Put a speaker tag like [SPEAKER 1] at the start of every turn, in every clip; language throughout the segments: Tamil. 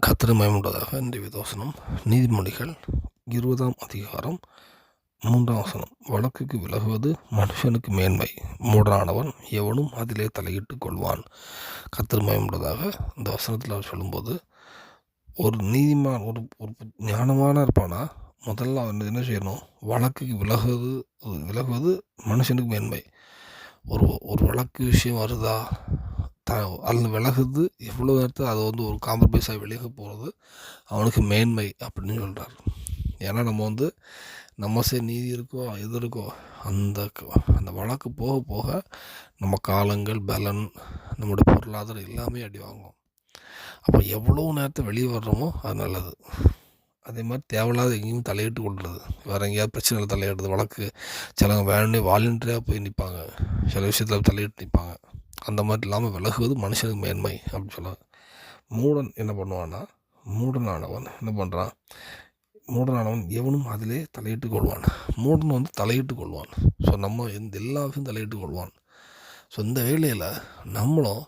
[SPEAKER 1] கத்திரமயமுள்ளதாக இன்றைய தோசனம் நீதிமொழிகள் இருபதாம் அதிகாரம் மூன்றாம் வசனம். வழக்குக்கு விலகுவது மனுஷனுக்கு மேன்மை. மூடனானவன் எவனும் அதிலே தலையிட்டு கொள்வான். கத்திரமயமுள்ளதாக இந்த வசனத்தில் அவர் சொல்லும்போது ஒரு நீதிமான் ஒரு ஒரு ஞானமான இருப்பானா? முதல்ல அவன் என்ன செய்யணும்? வழக்குக்கு விலகுவது விலகுவது மனுஷனுக்கு மேன்மை. ஒரு ஒரு வழக்கு விஷயம் வருதா? த விலகுது எவ்வளோ நேரத்தில் அது வந்து ஒரு காம்ப்ரமைஸாக விலக போகிறது அவனுக்கு மேன்மை அப்படின்னு சொல்கிறார் ஏன்னா நம்ம வந்து நம்ம சே நீதி இருக்கோ எது இருக்கோ அந்த அந்த வழக்கு போக போக நம்ம காலங்கள் பலன் நம்முடைய பொருளாதாரம் எல்லாமே அடி வாங்கும் அப்போ எவ்வளோ நேரத்தை வெளியே வர்றோமோ அது நல்லது. அதே மாதிரி தேவையில்லாத எங்கேயும் தலையிட்டு கொள்வது வேறு எங்கேயாவது பிரச்சனையில் தலையிடுறது வழக்கு. சிலவங்க வேணுன்னே வாலண்டியராக போய் நிற்பாங்க சில விஷயத்தில் தலையிட்டு நிற்பாங்க அந்த மாதிரி இல்லாமல் விலகுவது மனுஷனுக்கு மேன்மை அப்படின்னு சொல்லுவாங்க மூடன் என்ன பண்ணுவான்னா மூடனானவன் என்ன பண்ணுறான் மூடனானவன் எவனும் அதிலே தலையிட்டு கொள்வான். மூடன் வந்து தலையிட்டு கொள்வான். ஸோ நம்ம எந்த எல்லா விஷயம் தலையிட்டு கொள்வான். ஸோ இந்த வேலையில் நம்மளும்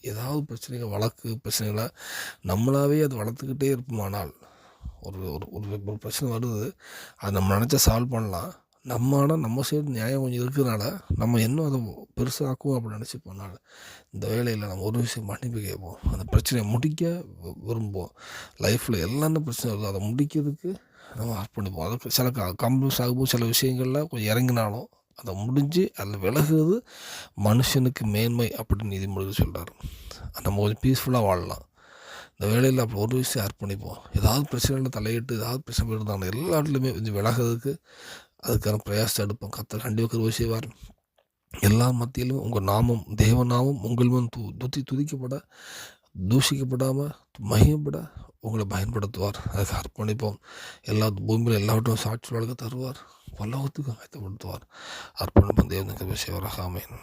[SPEAKER 1] ஏதாவது பிரச்சனைகள் வழக்கு பிரச்சனைகளை நம்மளாவே அது வளர்த்துக்கிட்டே இருப்போமானால் ஒரு ஒரு ஒரு பிரச்சனை வருது அது நம்ம நினச்சா சால்வ் பண்ணலாம். நம்ம ஆனால் நம்ம சைடு நியாயம் கொஞ்சம் இருக்கிறனால நம்ம இன்னும் அதை பெருசாக்குவோம் அப்படின்னு நினச்சி போனால் இந்த வேலையில் நம்ம ஒரு விஷயம் மன்னிப்பு கேட்போம். அந்த பிரச்சனையை முடிக்க விரும்புவோம். லைஃப்பில் எல்லாமே பிரச்சனை இருக்கும் அதை முடிக்கிறதுக்கு நம்ம அர்ப்பணிப்போம் அதுக்கு சில கம்ப்யூஸ் ஆகும்போது சில விஷயங்களில் கொஞ்சம் இறங்கினாலும் அதை முடிஞ்சு அதில் விலகுறது மனுஷனுக்கு மேன்மை அப்படின்னு நீதிமொழி சொல்கிறார் நம்ம கொஞ்சம் பீஸ்ஃபுல்லாக வாழலாம். இந்த வேலையில் அப்படி ஒரு விஷயம் அர்ப்பணிப்போம் ஏதாவது பிரச்சனையில் தலையிட்டு ஏதாவது பிரச்சனை இருந்தாலும் எல்லா இடத்துலையுமே கொஞ்சம் விலகிறதுக்கு அதுக்கான பிரயாசத்தை எடுப்போம். கத்தர் கண்டிப்பாக கருவை செய்வார். எல்லா மத்தியிலும் உங்கள் நாமம் தேவநாமம் உங்கள் முன் து துத்தி துதிக்கப்பட தூஷிக்கப்படாமல் மகிமப்பட உங்களை பயன்படுத்துவார். அதுக்கு அர்ப்பணிப்போம். எல்லா பூமியில் எல்லாவற்றும் சாட்சி வழக்க தருவார். பல்லவத்துக்கும் ஆயத்தப்படுத்துவார் அர்ப்பணிப்போம். தேவனுக்கு செய்வார் ஆமேன்.